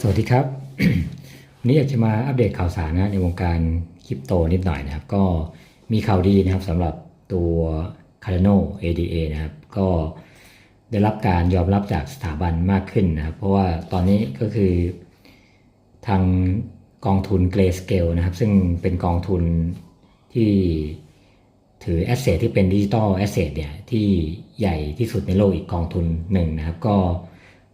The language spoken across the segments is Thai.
สวัสดีครับ วันนี้อยากจะมาอัปเดตข่าวสารนะในวงการคริปโตนิดหน่อยนะครับ ก็มีข่าวดีนะครับสำหรับตัว Cardano ADA นะครับ ก็ได้รับการยอมรับจากสถาบันมากขึ้นนะครับ เพราะว่าตอนนี้ก็คือทางกองทุน Grayscale นะครับ ซึ่งเป็นกองทุนที่ถือแอสเซทที่เป็นดิจิตอลแอสเซทเนี่ยที่ใหญ่ที่สุดในโลกอีกกองทุนหนึ่งนะครับ ก็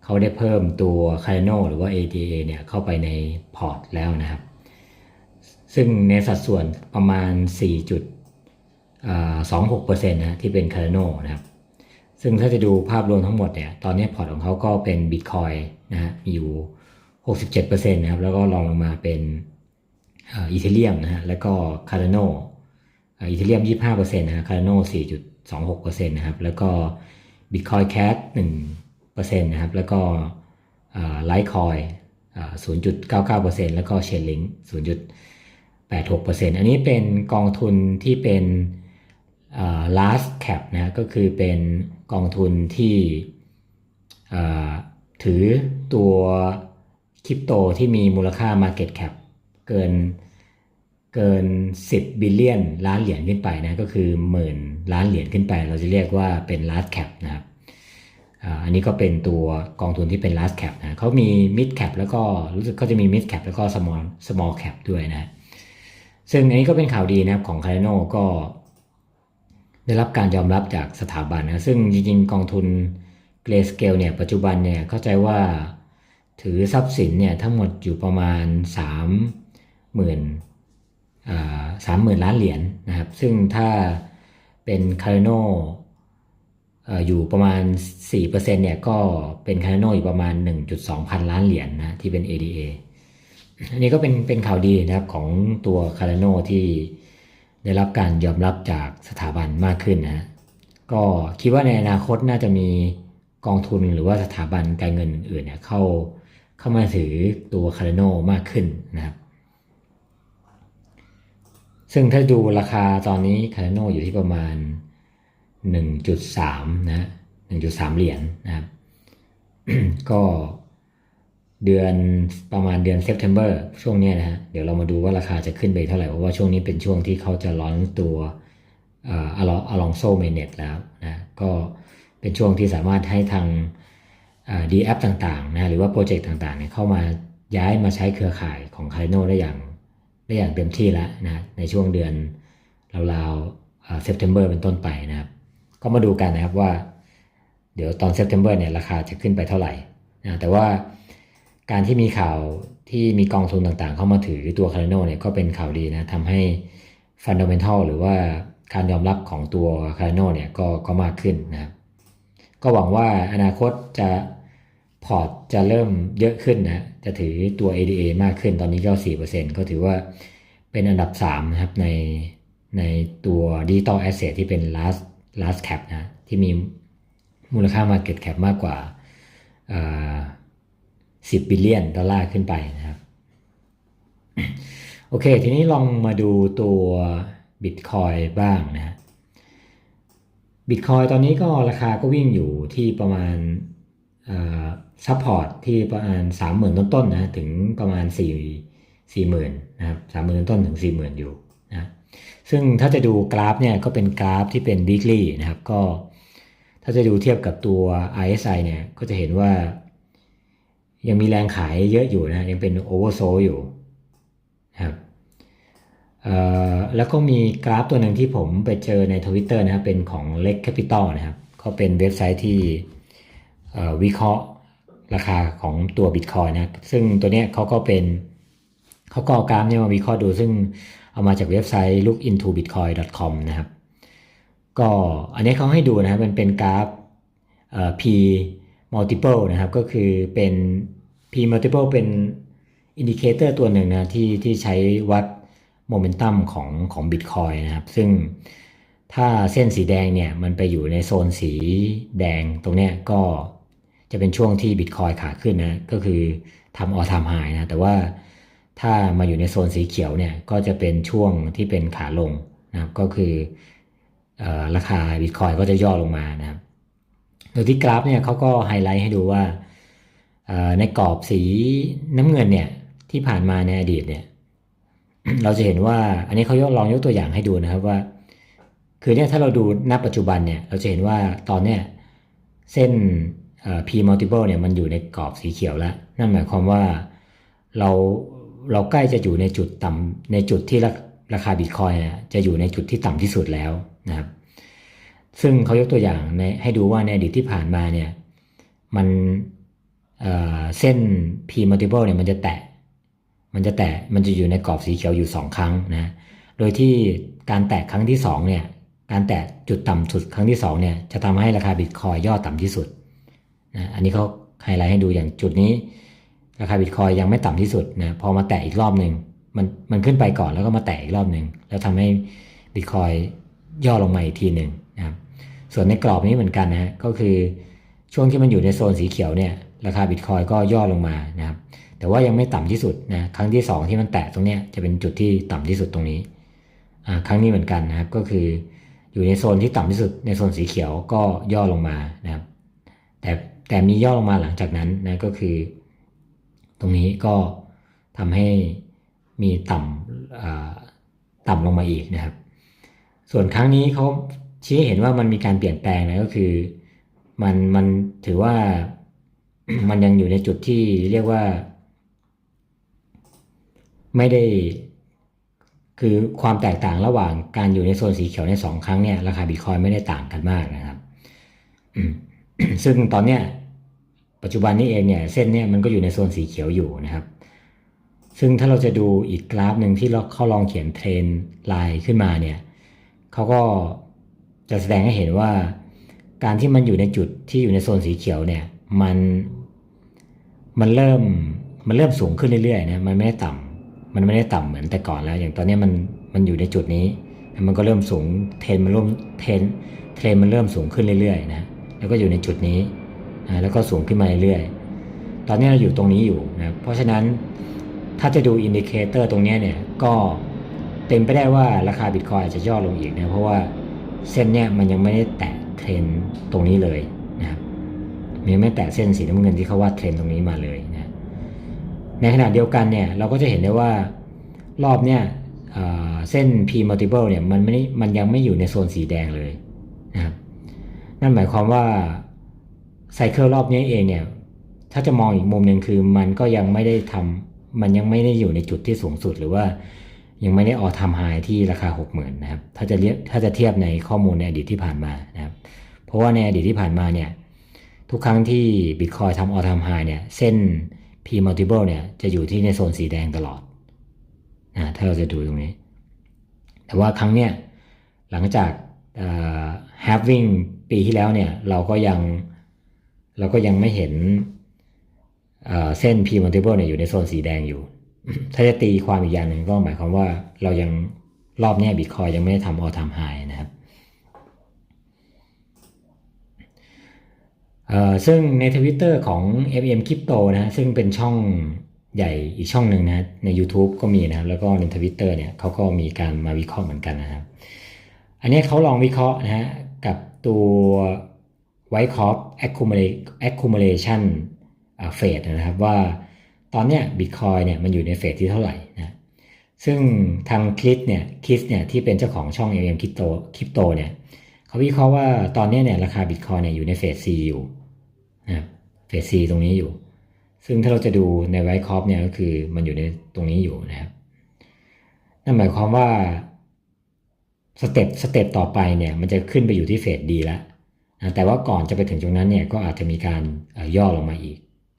เขาได้เพิ่มตัว Cardano หรือว่า ADA เนี่ยเข้าไปในพอร์ตแล้วนะครับ ซึ่งในสัดส่วนประมาณ 4.26%นะที่เป็น Cardano นะครับ ซึ่งถ้าจะดูภาพรวมทั้งหมดเนี่ยตอนนี้พอร์ตของเขาก็เป็น Bitcoin นะฮะมีอยู่ 67%นะครับ แล้วก็รองลงมาเป็นอีเทเรียมนะฮะแล้วก็ Cardano อีเทเรียม 25%นะฮะ Cardano 4.26%นะครับ แล้วก็ Bitcoin Cash 1 นะครับ แล้วก็ Litecoin 0.99%แล้วก็ Chainlink 0.86%อันนี้เป็นกองทุนที่เป็น last cap นะ ก็คือเป็นกองทุนที่ถือตัวคริปโตที่มีมูลค่า Market Cap เกินเกิน 10 บิลเลียนล้านเหรียญขึ้นไปนะ ก็คือหมื่นล้านเหรียญขึ้นไป เราจะเรียกว่าเป็น last cap นะครับ อันนี้ก็เป็นตัวกองทุนที่เป็น last cap นะเขามี mid cap แล้วก็รู้สึกเขาจะมี mid cap แล้วก็ small small cap ด้วยนะ ซึ่งอันนี้ก็เป็นข่าวดีนะครับของ Cardano ก็ ได้รับการยอมรับจากสถาบันนะ ซึ่งจริงๆ กองทุน Grayscale เนี่ย ปัจจุบันเนี่ย เข้าใจว่าถือทรัพย์สินเนี่ย ทั้งหมดอยู่ประมาณ 3 0,000สามหมื่นล้านเหรียญนะครับ ซึ่งถ้าเป็น Cardano อยู่ประมาณ 4%เนี่ยก็เป็น Cardano อยู่ประมาณ 1.2 พันล้านเหรียญนะที่เป็น ADA อันนี้ก็เป็นเป็นข่าวดีนะครับของตัว Cardano ที่ได้รับการยอมรับจากสถาบันมากขึ้นนะก็คิดว่าในอนาคตน่าจะมีกองทุนหรือว่าสถาบันการเงินอื่นเนี่ยเข้าเข้ามาถือตัว Cardano มากขึ้นนะครับ ซึ่งถ้าดูราคาตอนนี้ Cardano อยู่ที่ประมาณ 1.3นะ1.3 เหรียญนะครับ ก็เดือนประมาณเดือนเซปเทมเบอร์ช่วงนี้นะฮะเดี๋ยวเรามาดูว่าราคาจะขึ้นไปเท่าไหร่ เพราะว่าช่วงนี้เป็นช่วงที่เขาจะร้อนตัวอะลองโซเมเนตแล้วนะก็เป็นช่วงที่สามารถให้ทางดีแอปต่างๆนะหรือว่าโปรเจกต์ต่างๆเนี่ยเข้ามาย้ายมาใช้เครือข่ายของ Cardano ได้อย่างได้อย่างเต็มที่แล้วนะในช่วงเดือนราวๆเซปเทมเบอร์เป็นต้นไปนะครับ ก็มาดูกันนะครับว่า เดี๋ยวตอนเซปเทมเบอร์เนี่ยราคาจะขึ้นไปเท่าไหร่นะแต่ว่าการที่มีข่าวที่มีกองทุนต่างๆ เข้ามาถือตัว Cardano เนี่ยก็เป็นข่าวดีนะทำให้ฟันดัมเ n นทัลหรือว่าการยอมรับของตัว Cardano เนี่ยก็ก็มากขึ้นนะครับก็หวังว่าอนาคตจะพอร์ตจะเริ่มเยอะขึ้นนะจะถือตัว ADA มากขึ้นตอนนี้ก็4%ก็ถือว่าเป็นอันดับ3นะครับในในตัว Digital Asset ที่เป็น last last cap นะที่มีมูลค่า Market Cap มากกว่า10บิลเลียนดอลลาร์ขึ้นไปนะครับ โอเค ทีนี้ลองมาดูตัว Bitcoin บ้างนะบิตคอยตอนนี้ก็ราคาก็วิ่งอยู่ที่ประมาณซัพพอร์ตที่ประมาณ 30,000 ต้นๆนะถึงประมาณ 4 40,000นะครับ30,000 ต้นถึง 40,000 อยู่ นะซึ่งถ้าจะดูกราฟเนี่ยก็เป็นกราฟที่เป็น weekly นะครับก็ถ้าจะดูเทียบกับตัว RSI เนี่ยก็จะเห็นว่า ยังมีแรงขายเยอะอยู่นะยังเป็นโอเวอร์โซอยู่นะครับแล้วก็มีกราฟตัวหนึ่งที่ผมไปเจอในทวิตเตอร์นะครับเป็นของ l e x Capital นะครับก็เป็นเว็บไซต์ที่วิเคราะห์ราคาของตัว Bitcoin นะซึ่งตัวเนี้เขาก็เป็นเขาก็เอากราฟเนี่ยมาวิเคราะห์ดูซึ่ง เอามาจากเว็บไซต์ lookintobitcoin.com นะครับ ก็อันนี้เขาให้ดูนะครับ มันเป็นกราฟ P multiple นะครับ ก็คือเป็น P multiple เป็นอินดิเคเตอร์ตัวหนึ่งนะที่ที่ใช้วัดโมเมนตัมของของบิตคอยนะครับ ซึ่งถ้าเส้นสีแดงเนี่ย มันไปอยู่ในโซนสีแดงตรงเนี้ยก็จะเป็นช่วงที่บิตคอยขาขึ้นนะ ก็คือทำออทามไฮนะ แต่ว่า ถ้ามาอยู่ในโซนสีเขียวเนี่ยก็จะเป็นช่วงที่เป็นขาลงนะครับก็คืออราคาบิตคอยก็จะย่อลงมานะครับโดยที่กราฟเนี่ยเขาก็ไฮไลท์ให้ดูว่าในกรอบสีน้ำเงินเนี่ยที่ผ่านมาในอดีตเนี่ยเราจะเห็นว่าอันนี้เขายกลองยกตัวอย่างให้ดูนะครับว่า คือเนี่ยถ้าเราดูณปัจจุบันเนี่ยเราจะเห็นว่าตอนเนี้ยเส้น p multiple เนี่ยมันอยู่ในกรอบสีเขียวแล้ว นั่นหมายความว่าเรา เราใกล้จะอยู่ในจุดต่ำในจุดที่ราราคาบิตคอยจะอยู่ในจุดที่ต่ำที่สุดแล้วนะครับ ซึ่งเขายกตัวอย่างในให้ดูว่าในอดีตที่ผ่านมาเนี่ยมันเเส้น p multiple เนี่ยมันจะแตะ มันจะแตะมันจะอยู่ในกรอบสีเขียวอยู่ 2 ครั้งนะโดยที่การแตะครั้งที่2เนี่ยการแตะจุดต่ำสุดครั้งที่2เนี่ยจะทำให้ราคาบิตคอยย่อต่ำที่สุดนะอันนี้เขาไฮไลท์ให้ดูอย่างจุดนี้ ราคาบิตคอยยังไม่ต่ำที่สุดนะพอมาแตะอีกรอบหนึ่งมันมันขึ้นไปก่อนแล้วก็มาแตะอีกรอบหนึ่งแล้วทำให้บิตคอยย่อลงมาอีกทีหนึ่งนะครับส่วนในกรอบนี้เหมือนกันนะก็คือช่วงที่มันอยู่ในโซนสีเขียวเนี่ยราคาบิตคอยก็ย่อลงมานะครับแต่ว่ายังไม่ต่ำที่สุดนะครั้งที่ 2 ที่มันแตะตรงเนี้ยจะเป็นจุดที่ต่ำที่สุดตรงนี้ครั้งนี้เหมือนกันนะครับก็คืออยู่ในโซนที่ต่ำที่สุดในโซนสีเขียวก็ย่อลงมานะครับแต่แต่มีย่อลงมาหลังจากนั้นนะก็คือ ตรงนี้ก็ทำให้มีต่ำอ่าต่ำลงมาอีกนะครับ ส่วนครั้งนี้เขาชี้เห็นว่ามันมีการเปลี่ยนแปลงนะก็คือมันมันถือว่ามันยังอยู่ในจุดที่เรียกว่า ไม่ได้ คือความแตกต่างระหว่างการอยู่ในโซนสีเขียวในสองครั้งเนี่ยราคาบิตคอยไม่ได้ต่างกันมากนะครับซึ่งตอนเนี้ย ปัจจุบันนี้เองเนี่ยเส้นเนี่ยมันก็อยู่ในโซนสีเขียวอยู่นะครับ ซึ่งถ้าเราจะดูอีกกราฟหนึ่งที่เราเขาลองเขียนเทรนไลน์ขึ้นมาเนี่ยเขาก็จะแสดงให้เห็นว่า การที่มันอยู่ในจุดที่อยู่ในโซนสีเขียวเนี่ยมันมันเริ่มมันเริ่มสูงขึ้นเรื่อยๆนะมันไม่ได้ต่ำมันไม่ได้ต่ำเหมือนแต่ก่อนแล้ว อย่างตอนนี้มันมันอยู่ในจุดนี้ มันก็เริ่มสูงเทรนมันเริ่มเทรนเทรนมันเริ่มสูงขึ้นเรื่อยๆนะแล้วก็อยู่ในจุดนี้ นะแล้วก็สูงขึ้นมาเรื่อยๆตอนนี้เราอยู่ตรงนี้อยู่นะเพราะฉะนั้นถ้าจะดูอินดิเคเตอร์ตรงนี้เนี่ยก็เต็มไปได้ว่าราคาบิตคอยอาจจะย่อลงอีกนะเพราะว่าเส้นเนี่ยมันยังไม่ได้แตะเทรนตรงนี้เลยนะครับมันยังไม่แตะเส้นสีน้ำเงินที่เขาวาดเทรนตรงนี้มาเลยนะในขณะเดียวกันเนี่ยเราก็จะเห็นได้ว่ารอบเนี่ยเส้น p multiple เนี่ยมันไม่มันยังไม่อยู่ในโซนสีแดงเลยนะครับนั่นหมายความว่า ไซเคิลรอบนี้เองเนี่ยถ้าจะมองอีกมุมหนึ่งคือมันก็ยังไม่ได้ทำมันยังไม่ได้อยู่ในจุดที่สูงสุดหรือว่ายังไม่ได้ออทำไฮที่ราคา 60,000นะครับถ้าจะเรียกถ้าจะเทียบในข้อมูลในอดีตที่ผ่านมานะครับเพราะว่าในอดีตที่ผ่านมาเนี่ยทุกครั้งที่ Bitcoin ทำออทำไฮเนี่ยเส้น p multiple เนี่ยจะอยู่ที่ในโซนสีแดงตลอดนะถ้าเราจะดูตรงนี้ แต่ว่าครั้งเนี้ยหลังจาก halving ปีที่แล้วเนี่ยเราก็ยัง เราก็ยังไม่เห็นเส้น p multiple เนี่ยอยู่ในโซนสีแดงอยู่ ถ้าจะตีความอีกอย่างหนึ่งก็หมายความว่าเรายังรอบนี้บิตคอยยังไม่ได้ทำ all time high นะครับซึ่งในทวิตเตอร์ของ FM Crypto นะซึ่งเป็นช่องใหญ่อีกช่องหนึ่งนะใน YouTube ก็มีนะครับแล้วก็ในทวิตเตอร์เนี่ยเขาก็มีการมาวิเคราะห์เหมือนกันนะครับ อันนี้เขาลองวิเคราะห์นะฮะกับตัว White Corp Accumulation Phase นะครับว่าตอนเนี้ย Bitcoin เนี่ยมันอยู่ในเฟสที่เท่าไหร่นะซึ่งทางคลิสเนี่ยคลิสเนี่ยที่เป็นเจ้าของช่อง FM Crypto Crypto เนี่ยเขาวิเคราะห์ว่าตอนนี้เนี่ยราคา Bitcoin เนี่ยอยู่ในเฟส C อยู่นะเฟส C ตรงนี้อยู่ ซึ่งถ้าเราจะดูในไวท์คอปเนี่ยก็คือมันอยู่ในตรงนี้อยู่นะครับนั่นหมายความว่าสเต็ปสเต็ปต่อไปเนี่ยมันจะขึ้นไปอยู่ที่เฟสดีแล้ว แต่ว่าก่อนจะไปถึงตรงนั้นเนี่ยก็อาจจะมีการย่อลงมาอีก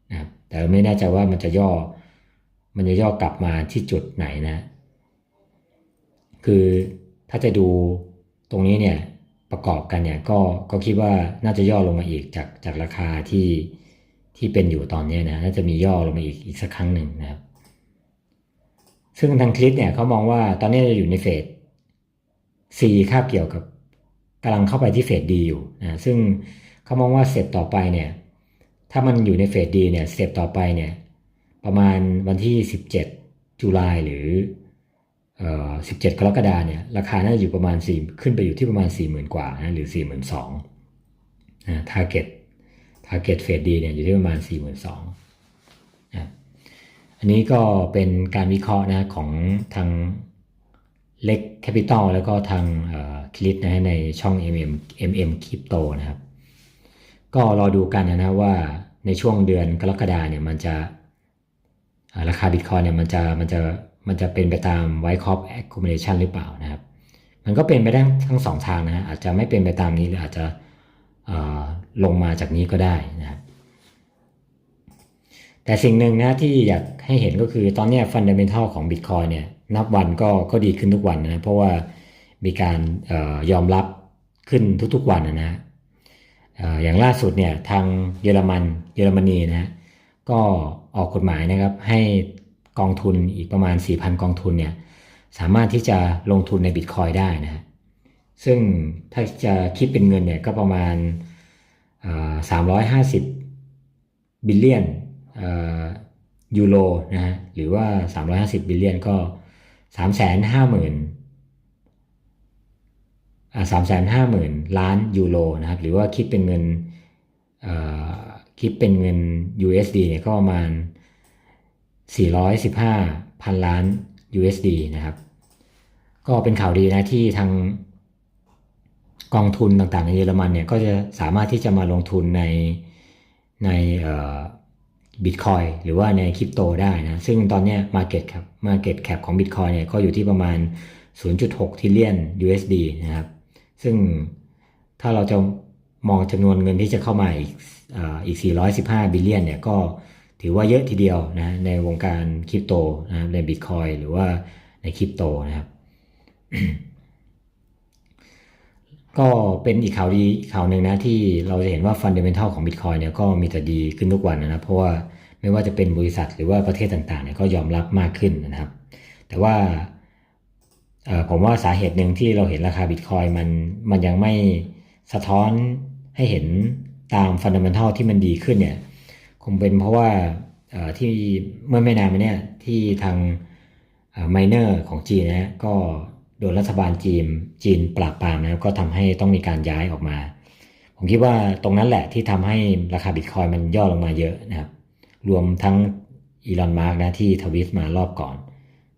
นะครับแต่ไม่แน่ใจว่ามันจะย่อ มันจะย่อกลับมาที่จุดไหนนะ คือถ้าจะดูตรงนี้เนี่ยประกอบกันเนี่ยก็ก็คิดว่าน่าจะย่อลงมาอีกจากจากราคาที่ที่เป็นอยู่ตอนนี้นะน่าจะมีย่อลงมาอีกอีกสักครั้งหนึ่งนะครับ ซึ่งทางคลิปเนี่ยเขามองว่าตอนนี้จะอยู่ในเฟส C คาบเกี่ยวกับ กำลังเข้าไปที่เฟส D อยู่นะซึ่งเขามองว่าเสร็จต่อไปเนี่ยถ้ามันอยู่ในเฟส D เนี่ยเสร็จต่อไปเนี่ยประมาณวันที่ 17 จุลายหรือเอ่อ17 กรกฎาเนี่ยราคาน่าจะอยู่ประมาณ 4 ขึ้นไปอยู่ที่ประมาณ 40,000 กว่านะหรือ 42,000นะ target target เก็ตเฟสดีเนี่ยอยู่ที่ประมาณ 42,000อันนี้ก็เป็นการวิเคราะห์นะของทาง เล็กแคปิตอลแล้วก็ทางคลิปนะฮะในช่อง MM MM Crypto นะครับ ก็รอดูกันนะว่าในช่วงเดือนกรกฎาเนี่ยมันจะราคาบิตคอยเนี่ยมันจะมันจะมันจะเป็นไปตามไวคอปแอคคูมเลชันหรือเปล่านะครับ มันก็เป็นไปได้ทั้งสองทางนะอาจจะไม่เป็นไปตามนี้หรืออาจจะลงมาจากนี้ก็ได้นะครับ แต่สิ่งหนึ่งนะที่อยากให้เห็นก็คือตอนนี้ฟันเดเมนทัลของ Bitcoin เนี่ยนับวันก็ก็ดีขึ้นทุกวันนะ เพราะว่ามีการออยอมรับขึ้นทุกๆวันนะนะอย่างล่าสุดเนี่ยทางเยอรมันเยอรมนีนะก็ออกกฎหมายนะครับให้กองทุนอีกประมาณ 4,000 กองทุนเนี่ยสามารถที่จะลงทุนใน Bitcoin ได้นะซึ่งถ้าจะคิดเป็นเงินเนี่ยก็ประมาณเอ่อ350 บิลเลียน ยูโรนะฮะหรือว่า 350 บิลเลียนก็ 3 5 0 0 0 0อ่า350,000ล้านยูโรนะครับ หรือว่าคิดเป็นเงินคิดเป็นเงิน USD เนี่ยก็ประมาณ 415 พันล้าน USD นะครับ ก็เป็นข่าวดีนะที่ทางกองทุนต่างๆในเยอรมันเนี่ยก็จะสามารถที่จะมาลงทุนในใน บิตคอยหรือว่าในคริปโตได้นะ ซึ่งตอนนี้ย Market ครับ Market Cap ของ Bitcoin เนี่ยก็อยู่ที่ประมาณ 0.6ทิลเลียน USD นะครับ ซึ่งถ้าเราจะมองจำนวนเงินที่จะเข้ามาอีกอีก 415 บิลเลียนเนี่ยก็ถือว่าเยอะทีเดียวนะในวงการคริปโตนะใน Bitcoin หรือว่าในคริปโตนะครับ ก็เป็นอีกข่าวดีข่าวหนึ่งนะที่เราจะเห็นว่าฟันเดเมนทัลของ Bitcoin เนี่ยก็มีแต่ดีขึ้นทุกวันนะเพราะว่าไม่ว่าจะเป็นบริษัทหรือว่าประเทศต่างๆเนี่ยก็ยอมรับมากขึ้นนะครับ แต่ว่าผมว่าสาเหตุหนึ่งที่เราเห็นราคา Bitcoin มันมันยังไม่สะท้อนให้เห็นตามฟันเดเมนทัลที่มันดีขึ้นเนี่ยคงเป็นเพราะว่าที่เมื่อไม่นานมาเนี่ยที่ทางไมเนอร์ของจีนนะก็ โดนรัฐบาลจีนจีนปราบปรามนะก็ทำให้ต้องมีการย้ายออกมา ผมคิดว่าตรงนั้นแหละที่ทำให้ราคาบิตคอยมันย่อลงมาเยอะนะครับ รวมทั้งอีลอนมาร์กนะที่ทวิตมารอบก่อน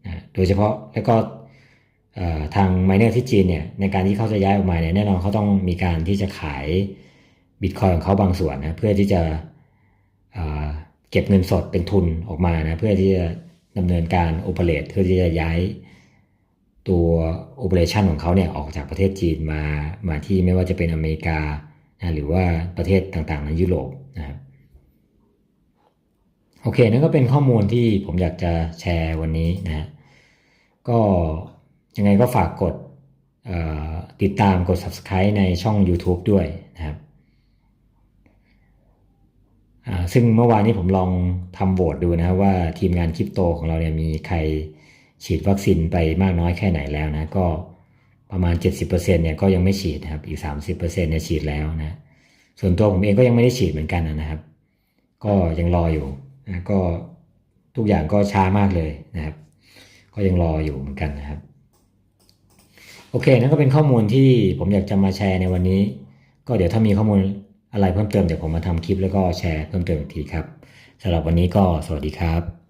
นะโดยเฉพาะแล้วก็ทางไมเนอร์ที่จีนเนี่ยในการที่เขาจะย้ายออกมาเนี่ยแน่นอนเขาต้องมีการที่จะขายบิตคอยของเขาบางส่วนนะเพื่อที่จะเก็บเงินสดเป็นทุนออกมานะเพื่อที่จะดำเนินการโอเปเรตเพื่อที่จะย้าย ตัวโอเปอเรชันของเขาเนี่ยออกจากประเทศจีนมามาที่ไม่ว่าจะเป็นอเมริกานะหรือว่าประเทศต่างๆในยุโรปนะครับโอเคนั่นก็เป็นข้อมูลที่ผมอยากจะแชร์วันนี้นะก็ยังไงก็ฝากกดติดตามกด subscribe ในช่อง YouTube ด้วยนะครับซึ่งเมื่อวานนี้ผมลองทำโหวตดูนะครับว่าทีมงานคริปโตของเราเนี่ยมีใคร ฉีดวัคซีนไปมากน้อยแค่ไหนแล้วนะก็ประมาณ 70%เนี่ยก็ยังไม่ฉีดนะครับอีก 30%เนี่ยฉีดแล้วนะส่วนตัวผมเองก็ยังไม่ได้ฉีดเหมือนกันนะครับ ก็ยังรออยู่นะก็ทุกอย่างก็ช้ามากเลยนะครับ ก็ยังรออยู่เหมือนกันนะครับ โอเคนั่นก็เป็นข้อมูลที่ผมอยากจะมาแชร์ในวันนี้ ก็เดี๋ยวถ้ามีข้อมูลอะไรเพิ่มเติมเดี๋ยวผมมาทำคลิปแล้วก็แชร์เพิ่มเติมอีกทีครับสำหรับวันนี้ก็สวัสดีครับ